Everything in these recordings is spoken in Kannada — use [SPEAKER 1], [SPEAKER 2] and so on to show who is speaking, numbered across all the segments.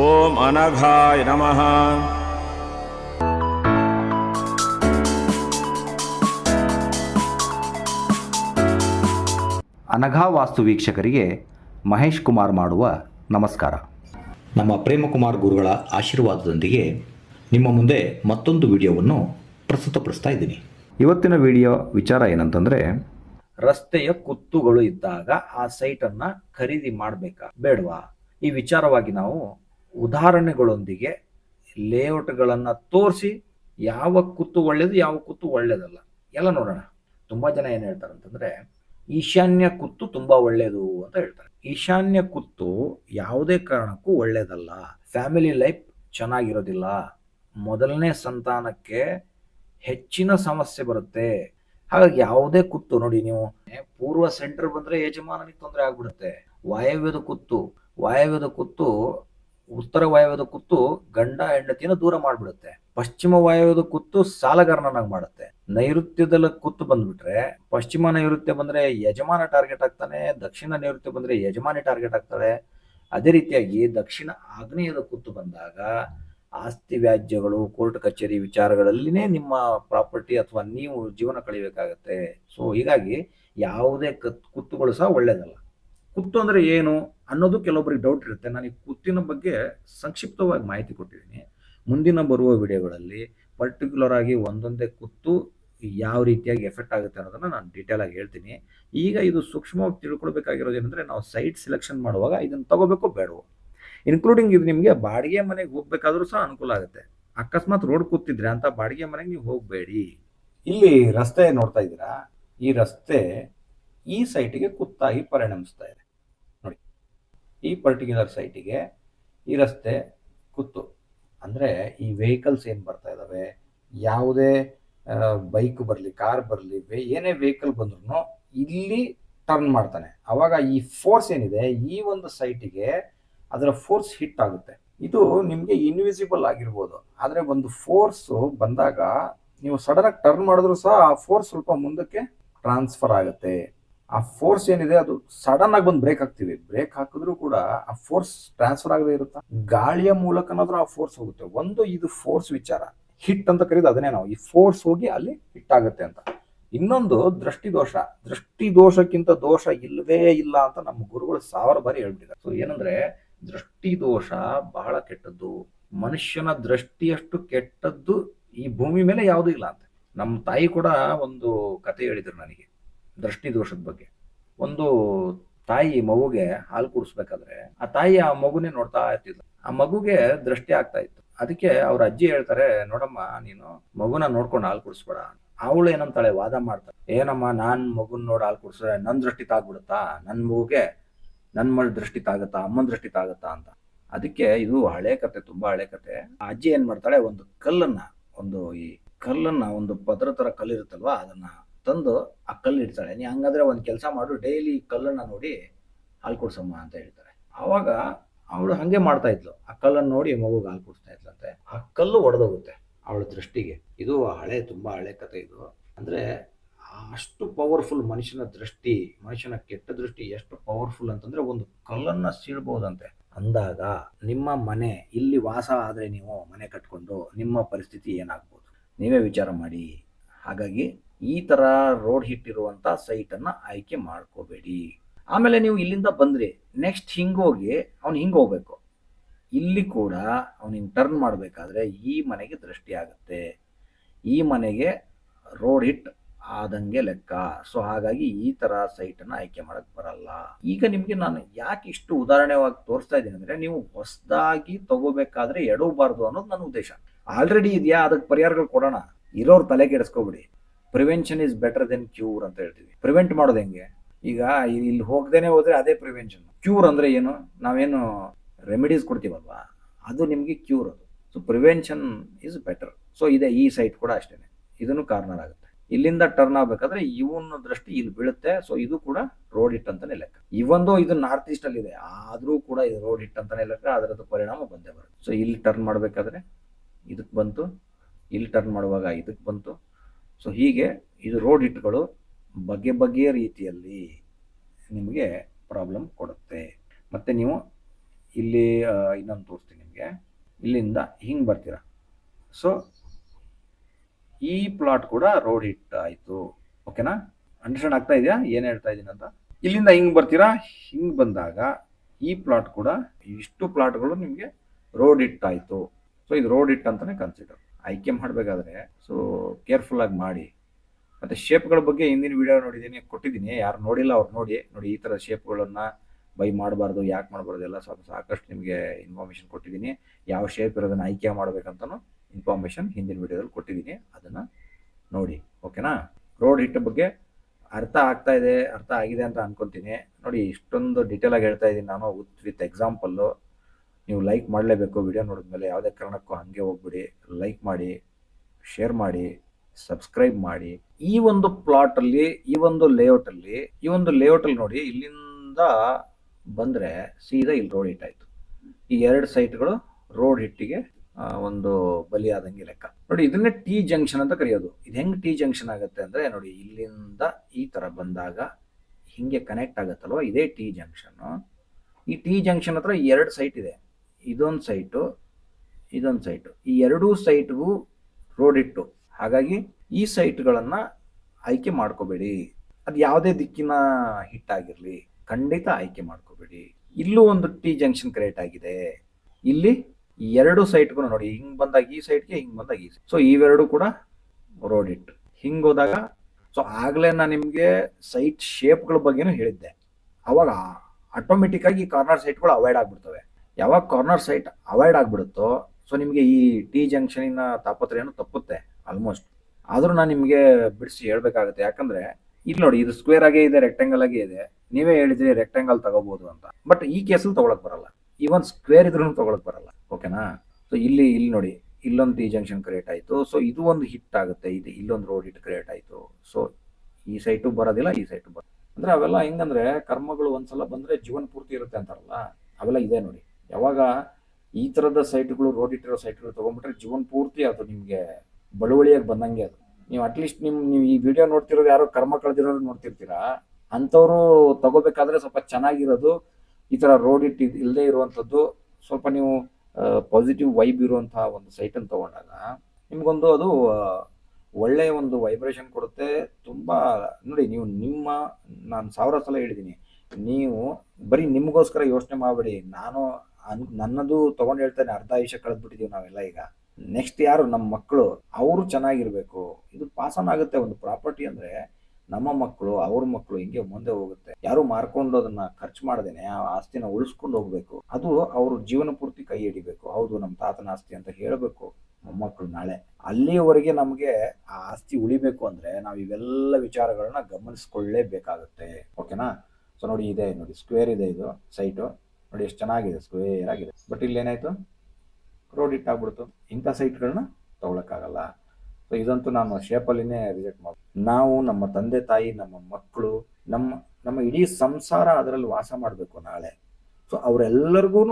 [SPEAKER 1] ಓಂ ಅನಘಾಯ ನಮಃ.
[SPEAKER 2] ಅನಘಾ ವಾಸ್ತು ವೀಕ್ಷಕರಿಗೆ ಮಹೇಶ್ ಕುಮಾರ್ ಮಾಡುವ ನಮಸ್ಕಾರ. ನಮ್ಮ ಪ್ರೇಮಕುಮಾರ್ ಗುರುಗಳ ಆಶೀರ್ವಾದದೊಂದಿಗೆ ನಿಮ್ಮ ಮುಂದೆ ಮತ್ತೊಂದು ವಿಡಿಯೋವನ್ನು ಪ್ರಸ್ತುತಪಡಿಸ್ತಾ ಇದ್ದೀನಿ. ಇವತ್ತಿನ ವಿಡಿಯೋ ವಿಚಾರ ಏನಂತಂದರೆ
[SPEAKER 3] ರಸ್ತೆಯ ಕುತ್ತುಗಳು ಇದ್ದಾಗ ಆ ಸೈಟನ್ನು ಅನ್ನ ಖರೀದಿ ಮಾಡಬೇಕಾ? ಬೇಡವಾ? ಈ ವಿಚಾರವಾಗಿ ನಾವು ಉದಾಹರಣೆಗಳೊಂದಿಗೆ ಲೇಔಟ್ಗಳನ್ನು ತೋರಿಸಿ ಯಾವ ಕುತ್ತು ಒಳ್ಳೇದು, ಯಾವ ಕುತ್ತು ಒಳ್ಳೆಯದಲ್ಲ ಎಲ್ಲ ನೋಡೋಣ. ತುಂಬಾ ಜನ ಏನು ಹೇಳ್ತಾರೆ ಅಂತಂದರೆ, ಈಶಾನ್ಯ ಕುತ್ತು ತುಂಬಾ ಒಳ್ಳೆಯದು ಅಂತ ಹೇಳ್ತಾರೆ. ಈಶಾನ್ಯ ಕುತ್ತು ಯಾವುದೇ ಕಾರಣಕ್ಕೂ ಒಳ್ಳೆಯದಲ್ಲ ಫ್ಯಾಮಿಲಿ ಲೈಫ್ ಚೆನ್ನಾಗಿರೋದಿಲ್ಲ. ಮೊದಲನೇ ಸಂತಾನಕ್ಕೆ ಹೆಚ್ಚಿನ ಸಮಸ್ಯೆ ಬರುತ್ತೆ. ಹಾಗಾಗಿ ಯಾವುದೇ ಕುತ್ತು ನೋಡಿ ನೀವು. ಪೂರ್ವ ಸೆಂಟರ್ ಬಂದ್ರೆ ಯಜಮಾನನಿಗೆ ತೊಂದರೆ ಆಗ್ಬಿಡುತ್ತೆ. ವಾಯವ್ಯದ ಕುತ್ತು. ವಾಯವ್ಯದ ಕುತ್ತು ಉತ್ತರ ವಾಯವ್ಯದ ಕುತ್ತು ಗಂಡ ಹೆಂಡತಿಯನ್ನು ದೂರ ಮಾಡಿಬಿಡುತ್ತೆ. ಪಶ್ಚಿಮ ವಾಯವ್ಯದ ಕುತ್ತು ಸಾಲಗಾರನಾಗಿ ಮಾಡುತ್ತೆ. ನೈಋತ್ಯದಲ್ಲಿ ಕುತ್ತು ಬಂದ್ಬಿಟ್ರೆ, ಪಶ್ಚಿಮ ನೈಋತ್ಯ ಬಂದ್ರೆ ಯಜಮಾನ ಟಾರ್ಗೆಟ್ ಆಗ್ತಾನೆ, ದಕ್ಷಿಣ ನೈಋತ್ಯ ಬಂದ್ರೆ ಯಜಮಾನಿ ಟಾರ್ಗೆಟ್ ಆಗ್ತಾಳೆ. ಅದೇ ರೀತಿಯಾಗಿ ದಕ್ಷಿಣ ಆಗ್ನೇಯದ ಕುತ್ತು ಬಂದಾಗ ಆಸ್ತಿ ವ್ಯಾಜ್ಯಗಳು, ಕೋರ್ಟ್ ಕಚೇರಿ ವಿಚಾರಗಳಲ್ಲಿನೇ ನಿಮ್ಮ ಪ್ರಾಪರ್ಟಿ ಅಥವಾ ನೀವು ಜೀವನ ಕಳಿಬೇಕಾಗತ್ತೆ ಸೊ ಹೀಗಾಗಿ ಯಾವುದೇ ಕತ್, ಕುತ್ತುಗಳು ಸಹ ಒಳ್ಳೇದಲ್ಲ. ಕುತ್ತು ಅಂದರೆ ಏನು ಅನ್ನೋದು ಕೆಲವೊಬ್ಬರಿಗೆ ಡೌಟ್ ಇರುತ್ತೆ. ನಾನು ಈ ಕುತ್ತಿನ ಬಗ್ಗೆ ಸಂಕ್ಷಿಪ್ತವಾಗಿ ಮಾಹಿತಿ ಕೊಟ್ಟಿದ್ದೀನಿ. ಮುಂದಿನ ಬರುವ ವಿಡಿಯೋಗಳಲ್ಲಿ ಪರ್ಟಿಕ್ಯುಲರ್ ಆಗಿ ಒಂದೊಂದೇ ಕುತ್ತು ಯಾವ ರೀತಿಯಾಗಿ ಎಫೆಕ್ಟ್ ಆಗುತ್ತೆ ಅನ್ನೋದನ್ನು ನಾನು ಡೀಟೇಲ್ ಆಗಿ ಹೇಳ್ತೀನಿ. ಈಗ ಇದು ಸೂಕ್ಷ್ಮವಾಗಿ ತಿಳ್ಕೊಳ್ಬೇಕಾಗಿರೋದು ಏನಂದರೆ ನಾವು ಸೈಟ್ ಸೆಲೆಕ್ಷನ್ ಮಾಡುವಾಗ ಇದನ್ನು ತಗೋಬೇಕು ಬೇಡವೋ? ಇನ್ಕ್ಲೂಡಿಂಗ್ ಇದು ನಿಮಗೆ ಬಾಡಿಗೆ ಮನೆಗೆ ಹೋಗ್ಬೇಕಾದ್ರೂ ಸಹ ಅನುಕೂಲ ಆಗುತ್ತೆ. ಅಕಸ್ಮಾತ್ ರೋಡ್ ಕೂತಿದ್ರೆ ಅಂತ ಬಾಡಿಗೆ ಮನೆಗೆ ನೀವು ಹೋಗಬೇಡಿ. ಇಲ್ಲಿ ರಸ್ತೆ ನೋಡ್ತಾ ಇದ್ದೀರಾ? ಈ ರಸ್ತೆ ಈ ಸೈಟಿಗೆ ಕುತ್ತಾಗಿ ಪರಿಣಮಿಸ್ತಾ ಇದೆ. ಈ ಪರ್ಟಿಕ್ಯುಲರ್ ಸೈಟಿಗೆ ಈ ರಸ್ತೆ ಕುತ್ತು. ಅಂದರೆ ಈ ವೆಹಿಕಲ್ಸ್ ಏನು ಬರ್ತಾ ಇದ್ದಾವೆ ಯಾವುದೇ ಬೈಕ್ ಬರಲಿ ಕಾರ್ ಬರಲಿ ಏನೇ ವೆಹಿಕಲ್ ಬಂದ್ರೂ ಇಲ್ಲಿ ಟರ್ನ್ ಮಾಡ್ತಾನೆ. ಅವಾಗ ಈ ಫೋರ್ಸ್ ಏನಿದೆ, ಈ ಒಂದು ಸೈಟಿಗೆ ಅದರ ಫೋರ್ಸ್ ಹಿಟ್ ಆಗುತ್ತೆ. ಇದು ನಿಮಗೆ ಇನ್ವಿಸಿಬಲ್ ಆಗಿರ್ಬೋದು. ಆದರೆ ಒಂದು ಫೋರ್ಸ್ ಬಂದಾಗ ನೀವು ಸಡನ್ ಆಗಿ ಟರ್ನ್ ಮಾಡಿದ್ರು ಸಹ ಆ ಫೋರ್ಸ್ ಸ್ವಲ್ಪ ಮುಂದಕ್ಕೆ ಟ್ರಾನ್ಸ್ಫರ್ ಆಗುತ್ತೆ. ಆ ಫೋರ್ಸ್ ಏನಿದೆ, ಅದು ಸಡನ್ ಆಗಿ ಬಂದು ಬ್ರೇಕ್ ಹಾಕ್ತೀವಿ ಬ್ರೇಕ್ ಹಾಕಿದ್ರು ಕೂಡ ಆ ಫೋರ್ಸ್ ಟ್ರಾನ್ಸ್ಫರ್ ಆಗದೆ ಇರುತ್ತಾ? ಗಾಳಿಯ ಮೂಲಕನಾದ್ರೂ ಆ ಫೋರ್ಸ್ ಹೋಗುತ್ತೆ. ಒಂದು ಇದು ಫೋರ್ಸ್ ವಿಚಾರ. ಹಿಟ್ ಅಂತ ಕರೀದು ಅದನ್ನೇ ನಾವು. ಈ ಫೋರ್ಸ್ ಹೋಗಿ ಅಲ್ಲಿ ಹಿಟ್ ಆಗುತ್ತೆ ಅಂತ. ಇನ್ನೊಂದು ದೃಷ್ಟಿ ದೋಷ ದೃಷ್ಟಿ ದೋಷಕ್ಕಿಂತ ದೋಷ ಇಲ್ಲವೇ ಇಲ್ಲ ಅಂತ ನಮ್ಮ ಗುರುಗಳು ಸಾವಿರ ಬಾರಿ ಹೇಳ್ಬಿಟ್ಟಿದ್ದಾರೆ. ಸೊ ಏನಂದ್ರೆ ದೃಷ್ಟಿ ದೋಷ ಬಹಳ ಕೆಟ್ಟದ್ದು. ಮನುಷ್ಯನ ದೃಷ್ಟಿಯಷ್ಟು ಕೆಟ್ಟದ್ದು ಈ ಭೂಮಿ ಮೇಲೆ ಯಾವುದೂ ಇಲ್ಲ ಅಂತ. ನಮ್ಮ ತಾಯಿ ಕೂಡ ಒಂದು ಕತೆ ಹೇಳಿದ್ರು ನನಗೆ. ದೃಷ್ಟಿ ದೋಷದ ಬಗ್ಗೆ. ಒಂದು ತಾಯಿ ಮಗುಗೆ ಹಾಲು ಕುಡಿಸ್ಬೇಕಾದ್ರೆ ಆ ತಾಯಿ ಆ ಮಗುನೇ ನೋಡ್ತಾ ಇರ್ತಿದ್ರು ಆ ಮಗುಗೆ ದೃಷ್ಟಿ ಆಗ್ತಾ ಇತ್ತು. ಅದಕ್ಕೆ ಅವ್ರ ಅಜ್ಜಿ ಹೇಳ್ತಾರೆ, ನೋಡಮ್ಮ, ನೀನು ಮಗುನ ನೋಡ್ಕೊಂಡು ಹಾಲು ಕುಡಿಸ್ಬೇಡ ಅವಳು ಏನಂತಾಳೆ, ವಾದ ಮಾಡ್ತಾಳೆ, ಏನಮ್ಮ, ನಾನ್ ಮಗುನ್ ನೋಡಿ ಹಾಲು ಕುಡಿಸಿದ್ರೆ ನನ್ ದೃಷ್ಟಿ ತಾಗ್ಬಿಡುತ್ತಾ? ನನ್ ಮಗುಗೆ ನನ್ ಮಳ ದೃಷ್ಟಿ ತಾಗತ್ತಾ? ಅಮ್ಮನ ದೃಷ್ಟಿ ತಾಗತ್ತಾ? ಅಂತ. ಅದಕ್ಕೆ ಇದು ಹಳೆ ಕತೆ, ತುಂಬಾ ಹಳೆ ಕತೆ. ಅಜ್ಜಿ ಏನ್ ಮಾಡ್ತಾಳೆ, ಒಂದು ಕಲ್ಲನ್ನ, ಒಂದು ಈ ಕಲ್ಲನ್ನ ಒಂದು ಪದ್ರ ತರ ಕಲ್ಲಿರುತ್ತಲ್ವಾ, ಅದನ್ನ ತಂದು ಆ ಕಲ್ಲು ಇಡ್ತಾಳೆ. ನೀ ಹಂಗಾದ್ರೆ ಒಂದು ಕೆಲಸ ಮಾಡು ಡೈಲಿ ಕಲ್ಲನ್ನ ನೋಡಿ ಹಾಲು ಕೊಡ್ಸಮ್ಮ ಅಂತ ಹೇಳ್ತಾರೆ. ಆವಾಗ ಅವಳು ಹಂಗೆ ಮಾಡ್ತಾ ಇದ್ಲು. ಆ ಕಲ್ಲನ್ನು ನೋಡಿ ಮಗುಗೆ ಹಾಲು ಕೊಡಿಸ್ತಾ ಇದ್ಲಂತೆ ಆ ಕಲ್ಲು ಒಡೆದೋಗುತ್ತೆ ಅವಳ ದೃಷ್ಟಿಗೆ. ಇದು ಹಳೆ, ತುಂಬಾ ಹಳೆ ಕತೆ ಇದು. ಅಂದ್ರೆ ಅಷ್ಟು ಪವರ್ಫುಲ್ ಮನುಷ್ಯನ ದೃಷ್ಟಿ, ಮನುಷ್ಯನ ಕೆಟ್ಟ ದೃಷ್ಟಿ ಎಷ್ಟು ಪವರ್ಫುಲ್ ಅಂತಂದ್ರೆ ಒಂದು ಕಲ್ಲನ್ನ ಸೀಳ್ಬಹುದಂತೆ ಅಂದಾಗ ನಿಮ್ಮ ಮನೆ, ಇಲ್ಲಿ ವಾಸ ಆದರೆ ನೀವು ಮನೆ ಕಟ್ಕೊಂಡು ನಿಮ್ಮ ಪರಿಸ್ಥಿತಿ ಏನಾಗ್ಬೋದು? ನೀವೇ ವಿಚಾರ ಮಾಡಿ. ಹಾಗಾಗಿ ಈ ತರ ರೋಡ್ ಹಿಟ್ ಇರುವಂತ ಸೈಟ್ ಅನ್ನ ಆಯ್ಕೆ ಮಾಡ್ಕೋಬೇಡಿ. ಆಮೇಲೆ ನೀವು ಇಲ್ಲಿಂದ ಬಂದ್ರಿ. ನೆಕ್ಸ್ಟ್ ಹಿಂಗೋಗಿ ಅವ್ನು ಹಿಂಗೆ ಹೋಗ್ಬೇಕು. ಇಲ್ಲಿ ಕೂಡ ಅವ್ನು ಹಿಂಗೆ ಟರ್ನ್ ಮಾಡಬೇಕಾದ್ರೆ ಈ ಮನೆಗೆ ದೃಷ್ಟಿ ಆಗುತ್ತೆ. ಈ ಮನೆಗೆ ರೋಡ್ ಹಿಟ್ ಆದಂಗೆ ಲೆಕ್ಕ. ಸೊ ಹಾಗಾಗಿ ಈ ತರ ಸೈಟ್ ಅನ್ನ ಆಯ್ಕೆ ಮಾಡಕ್ ಬರಲ್ಲ. ಈಗ ನಿಮ್ಗೆ ನಾನು ಯಾಕೆ ಇಷ್ಟು ಉದಾಹರಣೆವಾಗಿ ತೋರಿಸ್ತಾ ಇದ್ದೀನಿ ಅಂದ್ರೆ ನೀವು ಹೊಸದಾಗಿ ತಗೋಬೇಕಾದ್ರೆ ಎಡವಬಾರ್ದು ಅನ್ನೋದು ನನ್ನ ಉದ್ದೇಶ. ಆಲ್ರೆಡಿ ಇದೆಯಾ? ಅದಕ್ಕೆ ಪರಿಹಾರಗಳು ಕೊಡೋಣ. ಇರೋರು ತಲೆ ಕೆಡಿಸ್ಕೋಬಿಡಿ. Prevention is better than cure ಅಂತ ಹೇಳ್ತೀವಿ. ಪ್ರಿವೆಂಟ್ ಮಾಡೋದು ಹೆಂಗೆ? ಈಗ ಇಲ್ಲಿ ಹೋಗ್ದೇನೆ ಹೋದ್ರೆ ಅದೇ ಪ್ರಿವೆನ್ಷನ್ ಕ್ಯೂರ್ ಅಂದ್ರೆ ಏನು? ನಾವೇನು ರೆಮಿಡೀಸ್ ಕೊಡ್ತೀವಲ್ವಾ? ಅದು ನಿಮಗೆ ಕ್ಯೂರ್ ಅದು. So prevention is better so ಇದೆ ಈ ಸೈಟ್ ಕೂಡ ಅಷ್ಟೇ ಇದನ್ನು ಕಾರ್ನರ್ ಆಗುತ್ತೆ ಇಲ್ಲಿಂದ ಟರ್ನ್ ಆಗ್ಬೇಕಾದ್ರೆ ಇವನ ದೃಷ್ಟಿ ಇಲ್ಲಿ ಬೀಳುತ್ತೆ. ಸೊ ಇದು ಕೂಡ ರೋಡ್ ಹಿಟ್ ಅಂತಾನೆ ಲೆಕ್ಕ. ಇವೊಂದು ಇದು ನಾರ್ತ್ ಈಸ್ಟ್ ಅಲ್ಲಿ ಇದೆ, ಆದ್ರೂ ಕೂಡ ಇದು ರೋಡ್ ಹಿಟ್ ಅಂತಾನೆ ಲೆಕ್ಕ, ಅದರದ್ದು ಪರಿಣಾಮ ಬಂದೇ ಬರುತ್ತೆ. ಸೊ ಇಲ್ಲಿ ಟರ್ನ್ ಮಾಡಬೇಕಾದ್ರೆ ಇದಕ್ಕೆ ಬಂತು. ಇಲ್ಲಿ ಟರ್ನ್ ಮಾಡುವಾಗ ಇದಕ್ಕೆ ಬಂತು. ಸೊ ಹೀಗೆ ಇದು ರೋಡ್ ಹಿಟ್ಗಳು ಬಗೆ ಬಗೆಯ ರೀತಿಯಲ್ಲಿ ನಿಮಗೆ ಪ್ರಾಬ್ಲಮ್ ಕೊಡುತ್ತೆ. ಮತ್ತು ನೀವು ಇಲ್ಲಿ ಇನ್ನೊಂದು ತೋರಿಸ್ತೀನಿ ನಿಮಗೆ. ಇಲ್ಲಿಂದ ಹಿಂಗೆ ಬರ್ತೀರಾ. ಸೊ ಈ ಪ್ಲಾಟ್ ಕೂಡ ರೋಡ್ ಹಿಟ್ ಆಯಿತು. ಓಕೆನಾ ಅಂಡರ್ಸ್ಟ್ಯಾಂಡ್ ಆಗ್ತಾ ಇದೆಯಾ? ಏನು ಹೇಳ್ತಾ ಇದ್ದೀನಿ ಅಂತ? ಇಲ್ಲಿಂದ ಹಿಂಗೆ ಬರ್ತೀರಾ? ಹಿಂಗೆ ಬಂದಾಗ ಈ ಪ್ಲಾಟ್ ಕೂಡ ಇಷ್ಟು ಪ್ಲಾಟ್ಗಳು ನಿಮಗೆ ರೋಡ್ ಹಿಟ್ ಆಯಿತು. ಸೊ ಇದು ರೋಡ್ ಹಿಟ್ ಅಂತಲೇ ಕನ್ಸಿಡರ್ ಆಯ್ಕೆ ಮಾಡಬೇಕಾದ್ರೆ ಸೊ ಕೇರ್ಫುಲ್ ಆಗಿ ಮಾಡಿ. ಮತ್ತು ಶೇಪ್ಗಳ ಬಗ್ಗೆ ಹಿಂದಿನ ವಿಡಿಯೋ ನೋಡಿದ್ದೀನಿ, ಕೊಟ್ಟಿದ್ದೀನಿ. ಯಾರು ನೋಡಿಲ್ಲ ಅವ್ರು ನೋಡಿ. ನೋಡಿ, ಈ ಥರ ಶೇಪ್ಗಳನ್ನು ಬೈ ಮಾಡಬಾರ್ದು, ಯಾಕೆ ಮಾಡಬಾರ್ದು ಎಲ್ಲ ಸ್ವಲ್ಪ ಸಾಕಷ್ಟು ನಿಮಗೆ ಇನ್ಫಾರ್ಮೇಷನ್ ಕೊಟ್ಟಿದ್ದೀನಿ. ಯಾವ ಶೇಪ್ ಇರೋದನ್ನು ಆಯ್ಕೆ ಮಾಡಬೇಕಂತನೂ ಇನ್ಫಾರ್ಮೇಷನ್ ಹಿಂದಿನ ವಿಡಿಯೋದಲ್ಲಿ ಕೊಟ್ಟಿದ್ದೀನಿ. ಅದನ್ನು ನೋಡಿ ಓಕೆನಾ ರೋಡ್ ಹಿಟ್ ಬಗ್ಗೆ ಅರ್ಥ ಆಗ್ತಾ ಇದೆ, ಅರ್ಥ ಆಗಿದೆ ಅಂತ ಅನ್ಕೊಂತೀನಿ. ನೋಡಿ, ಇಷ್ಟೊಂದು ಡೀಟೇಲ್ ಆಗಿ ಹೇಳ್ತಾ ಇದ್ದೀನಿ ನಾನು ವಿತ್ ಎಕ್ಸಾಂಪಲ್ಲು ನೀವು ಲೈಕ್ ಮಾಡಲೇಬೇಕು ವಿಡಿಯೋ ನೋಡಿದ ಮೇಲೆ ಯಾವುದೇ ಕಾರಣಕ್ಕೂ ಹಾಗೆ ಹೋಗ್ಬಿಡಿ. ಲೈಕ್ ಮಾಡಿ ಶೇರ್ ಮಾಡಿ ಸಬ್ಸ್ಕ್ರೈಬ್ ಮಾಡಿ. ಈ ಒಂದು ಪ್ಲಾಟ್ ಅಲ್ಲಿ, ಈ ಒಂದು ಲೇಔಟ್ ಅಲ್ಲಿ, ಈ ಒಂದು ಲೇಔಟ್ ಅಲ್ಲಿ ನೋಡಿ ಇಲ್ಲಿಂದ ಬಂದ್ರೆ ಸೀದಾ ಇಲ್ಲಿ ರೋಡ್ ಹಿಟ್ ಆಯಿತು. ಈ ಎರಡು ಸೈಟ್ಗಳು ರೋಡ್ ಹಿಟ್ಟಿಗೆ ಒಂದು ಒಂದು ಬಲಿಯಾದಂಗೆ ಲೆಕ್ಕ. ನೋಡಿ ಇದನ್ನೇ ಟಿ ಜಂಕ್ಷನ್ ಅಂತ ಕರೆಯೋದು. ಇದು ಹೆಂಗೆ ಟಿ ಜಂಕ್ಷನ್ ಆಗುತ್ತೆ ಅಂದ್ರೆ ನೋಡಿ ಇಲ್ಲಿಂದ ಈ ತರ ಬಂದಾಗ ಹಿಂಗೆ ಕನೆಕ್ಟ್ ಆಗುತ್ತಲ್ವ? ಇದೇ ಟಿ ಜಂಕ್ಷನ್ ಈ ಟಿ ಜಂಕ್ಷನ್ ಹತ್ರ ಎರಡು ಸೈಟ್ ಇದೆ. ಇದೊಂದು ಸೈಟು ಇದೊಂದು ಸೈಟು ಈ ಎರಡೂ ಸೈಟ್ಗೂ ರೋಡ್ ಇಟ್ಟು. ಹಾಗಾಗಿ ಈ ಸೈಟ್ಗಳನ್ನು ಆಯ್ಕೆ ಮಾಡ್ಕೋಬೇಡಿ. ಅದು ಯಾವುದೇ ದಿಕ್ಕಿನ ಹಿಟ್ ಆಗಿರಲಿ, ಖಂಡಿತ ಆಯ್ಕೆ ಮಾಡ್ಕೋಬೇಡಿ. ಇಲ್ಲೂ ಒಂದು ಟಿ ಜಂಕ್ಷನ್ ಕ್ರಿಯೇಟ್ ಆಗಿದೆ. ಇಲ್ಲಿ ಎರಡು ಸೈಟ್ಗೂ ನೋಡಿ, ಹಿಂಗ್ ಬಂದಾಗ ಈ ಸೈಟ್ಗೆ ಹಿಂಗ್ ಬಂದಾಗ ಈ ಸೊ ಇವೆರಡು ಕೂಡ ರೋಡ್ ಇಟ್ ಹಿಂಗ್ ಹೋದಾಗ ಸೊ ಆಗ್ಲೇ ನಾನು ನಿಮಗೆ ಸೈಟ್ ಶೇಪ್ಗಳ ಬಗ್ಗೆನೂ ಹೇಳಿದ್ದೆ. ಅವಾಗ ಆಟೋಮೆಟಿಕ್ ಆಗಿ ಕಾರ್ನರ್ ಸೈಟ್ಗಳು ಅವಾಯ್ಡ್ ಆಗ್ಬಿಡ್ತವೆ. ಯಾವಾಗ ಕಾರ್ನರ್ ಸೈಟ್ ಅವಾಯ್ಡ್ ಆಗಿಬಿಡುತ್ತೋ ಸೊ ನಿಮಗೆ ಈ ಟಿ ಜಂಕ್ಷನಿನ ತಾಪತ್ರೆಯನ್ನು ತಪ್ಪುತ್ತೆ ಆಲ್ಮೋಸ್ಟ್ ಆದರೂ ನಾನು ನಿಮಗೆ ಬಿಡಿಸಿ ಹೇಳಬೇಕಾಗುತ್ತೆ. ಯಾಕಂದರೆ ಇಲ್ಲಿ ನೋಡಿ, ಇದು ಸ್ಕ್ವೇರ್ ಆಗೇ ಇದೆ ರೆಕ್ಟಾಂಗಲ್ ಆಗೇ ಇದೆ. ನೀವೇ ಹೇಳಿದ್ರಿ ರೆಕ್ಟಾಂಗಲ್ ತಗೋಬಹುದು ಅಂತ. ಬಟ್ ಈ ಕೇಸಲ್ಲಿ ತಗೊಳಕ್ ಬರಲ್ಲ. ಈವನ್ ಸ್ಕ್ವೇರ್ ಇದ್ರೂ ತಗೊಳಕ್ ಬರಲ್ಲ. ಓಕೆನಾ ಸೊ ಇಲ್ಲಿ ಇಲ್ಲಿ ನೋಡಿ, ಇಲ್ಲೊಂದು ಟಿ ಜಂಕ್ಷನ್ ಕ್ರಿಯೇಟ್ ಆಯಿತು. ಸೊ ಇದು ಒಂದು ಹಿಟ್ ಆಗುತ್ತೆ, ಇದು ಇಲ್ಲೊಂದು ರೋಡ್ ಹಿಟ್ ಕ್ರಿಯೇಟ್ ಆಯಿತು. ಸೊ ಈ ಸೈಟು ಬರೋದಿಲ್ಲ, ಈ ಸೈಟು ಬರೋದು ಅಂದರೆ ಅವೆಲ್ಲ ಹೆಂಗಂದ್ರೆ, ಕರ್ಮಗಳು ಒಂದ್ಸಲ ಬಂದರೆ ಜೀವನ ಪೂರ್ತಿ ಇರುತ್ತೆ ಅಂತಾರಲ್ಲ? ಅವೆಲ್ಲ ಇದೆ ನೋಡಿ. ಯಾವಾಗ ಈ ಥರದ ಸೈಟ್ಗಳು, ರೋಡ್ ಇಟ್ಟಿರೋ ಸೈಟ್ಗಳು ತೊಗೊಂಡ್ಬಿಟ್ರೆ ಜೀವನ ಪೂರ್ತಿ ಅದು ನಿಮಗೆ ಬಳುವಳಿಯಾಗಿ ಬಂದಂಗೆ ಅದು. ನೀವು ಅಟ್ಲೀಸ್ಟ್ ನಿಮ್ಮ ನೀವು ಈ ವಿಡಿಯೋ ನೋಡ್ತಿರೋದು ಯಾರೋ ಕರ್ಮ ಕಳೆದಿರೋದು ನೋಡ್ತಿರ್ತೀರಾ? ಅಂಥವ್ರು ತಗೋಬೇಕಾದ್ರೆ ಸ್ವಲ್ಪ ಚೆನ್ನಾಗಿರೋದು, ಈ ಥರ ರೋಡ್ ಇಟ್ಟು ಇಲ್ಲದೆ ಇರುವಂಥದ್ದು, ಸ್ವಲ್ಪ ನೀವು ಪಾಸಿಟಿವ್ ವೈಬ್ ಇರುವಂಥ ಒಂದು ಸೈಟನ್ನು ತಗೊಂಡಾಗ ನಿಮಗೊಂದು ಅದು ಒಳ್ಳೆಯ ಒಂದು ವೈಬ್ರೇಷನ್ ಕೊಡುತ್ತೆ. ತುಂಬ, ನೋಡಿ ನೀವು ನಿಮ್ಮ, ನಾನು ಸಾವಿರ ಸಲ ಹೇಳಿದ್ದೀನಿ, ನೀವು ಬರೀ ನಿಮಗೋಸ್ಕರ ಯೋಚನೆ ಮಾಡಬೇಡಿ. ನಾನು ನನ್ನದು ತಗೊಂಡು ಹೇಳ್ತಾನೆ ಅರ್ಧ ಆಯುಷ್ಯ ಕಳೆದ್ಬಿಟ್ಟಿದೀವಿ ನಾವೆಲ್ಲ ಈಗ. ನೆಕ್ಸ್ಟ್ ಯಾರು? ನಮ್ಮ ಮಕ್ಕಳು ಅವರು ಚೆನ್ನಾಗಿರ್ಬೇಕು. ಇದು ಪಾಸ್ ಆನ್ ಆಗುತ್ತೆ. ಒಂದು ಪ್ರಾಪರ್ಟಿ ಅಂದ್ರೆ ನಮ್ಮ ಮಕ್ಕಳು ಅವ್ರ ಮಕ್ಕಳು ಹಿಂಗೆ ಮುಂದೆ ಹೋಗುತ್ತೆ. ಯಾರು ಮಾರ್ಕೊಂಡು ಅದನ್ನ ಖರ್ಚು ಮಾಡದೇನೆ, ಆ ಆಸ್ತಿನ ಉಳಿಸ್ಕೊಂಡು ಹೋಗ್ಬೇಕು. ಅದು ಅವ್ರ ಜೀವನ ಪೂರ್ತಿ ಕೈ ಹಿಡಿಬೇಕು. ಹೌದು ನಮ್ಮ ತಾತನ ಆಸ್ತಿ ಅಂತ ಹೇಳಬೇಕು. ಮೊಮ್ಮಕ್ಕಳು ನಾಳೆ. ಅಲ್ಲಿಯವರೆಗೆ ನಮಗೆ ಆ ಆಸ್ತಿ ಉಳಿಬೇಕು ಅಂದ್ರೆ ನಾವು ಇವೆಲ್ಲ ವಿಚಾರಗಳನ್ನ ಗಮನಿಸ್ಕೊಳ್ಳೇಬೇಕಾಗುತ್ತೆ. ಓಕೆನಾ ಸೊ ನೋಡಿ, ಇದೆ ನೋಡಿ ಸ್ಕ್ವೇರ್ ಇದೆ ಇದು ಸೈಟು ನೋಡಿ ಎಷ್ಟು ಚೆನ್ನಾಗಿದೆ ಸ್ಕ್ವೇರ್ ಆಗಿದೆ. ಬಟ್ ಇಲ್ಲಿ ಏನಾಯ್ತು? ರೋಡ್ ಇಟ್ ಆಗ್ಬಿಡ್ತು. ಇಂಥ ಸೈಟ್ಗಳನ್ನ ತಗೊಳಕ್ಕಾಗಲ್ಲ. ಸೊ ಇದಂತೂ ನಾನು ಶೇಪಲ್ಲಿನೇ ರಿಜೆಕ್ಟ್ ಮಾಡಿ ನಾವು ನಮ್ಮ ತಂದೆ ತಾಯಿ, ನಮ್ಮ ಮಕ್ಕಳು ನಮ್ಮ ನಮ್ಮ ಇಡೀ ಸಂಸಾರ ಅದರಲ್ಲಿ ವಾಸ ಮಾಡಬೇಕು ನಾಳೆ. ಸೊ ಅವರೆಲ್ಲರಿಗೂ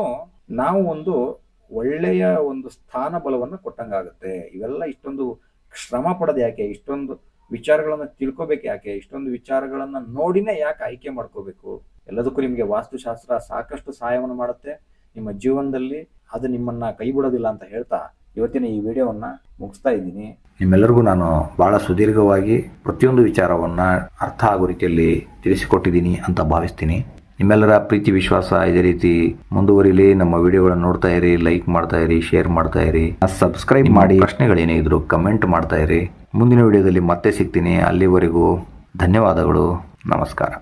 [SPEAKER 3] ನಾವು ಒಂದು ಒಳ್ಳೆಯ ಒಂದು ಸ್ಥಾನ ಬಲವನ್ನು ಕೊಟ್ಟಂಗಾಗುತ್ತೆ. ಇವೆಲ್ಲ ಇಷ್ಟೊಂದು ಶ್ರಮ ಪಡೋದು ಯಾಕೆ? ಇಷ್ಟೊಂದು ವಿಚಾರಗಳನ್ನು ತಿಳ್ಕೊಬೇಕು ಯಾಕೆ? ಇಷ್ಟೊಂದು ವಿಚಾರಗಳನ್ನು ನೋಡಿನೇ ಯಾಕೆ ಆಯ್ಕೆ ಮಾಡ್ಕೋಬೇಕು? ಎಲ್ಲದಕ್ಕೂ ನಿಮಗೆ ವಾಸ್ತುಶಾಸ್ತ್ರ ಸಾಕಷ್ಟು ಸಹಾಯವನ್ನು ಮಾಡುತ್ತೆ. ನಿಮ್ಮ ಜೀವನದಲ್ಲಿ ಅದು ನಿಮ್ಮನ್ನ ಕೈ ಬಿಡೋದಿಲ್ಲ ಅಂತ ಹೇಳ್ತಾ ಇವತ್ತಿನ ಈ ವಿಡಿಯೋವನ್ನ ಮುಗಿಸ್ತಾ ಇದ್ದೀನಿ.
[SPEAKER 2] ನಿಮ್ಮೆಲ್ಲರಿಗೂ ನಾನು ಬಹಳ ಸುದೀರ್ಘವಾಗಿ ಪ್ರತಿಯೊಂದು ವಿಚಾರವನ್ನ ಅರ್ಥ ಆಗೋ ರೀತಿಯಲ್ಲಿ ತಿಳಿಸಿಕೊಟ್ಟಿದ್ದೀನಿ ಅಂತ ಭಾವಿಸ್ತೀನಿ. ನಿಮ್ಮೆಲ್ಲರ ಪ್ರೀತಿ ವಿಶ್ವಾಸ ಇದೇ ರೀತಿ ಮುಂದುವರಿಲಿ. ನಮ್ಮ ವಿಡಿಯೋಗಳನ್ನು ನೋಡ್ತಾ ಇರಿ ಲೈಕ್ ಮಾಡ್ತಾ ಇರಿ ಶೇರ್ ಮಾಡ್ತಾ ಇರಿ. ಸಬ್ಸ್ಕ್ರೈಬ್ ಮಾಡಿ ಪ್ರಶ್ನೆಗಳೇನೇ ಇದ್ರು ಕಮೆಂಟ್ ಮಾಡ್ತಾ ಇರಿ. ಮುಂದಿನ ವಿಡಿಯೋದಲ್ಲಿ ಮತ್ತೆ ಸಿಗ್ತೀನಿ. ಅಲ್ಲಿವರೆಗೂ ಧನ್ಯವಾದಗಳು. ನಮಸ್ಕಾರ.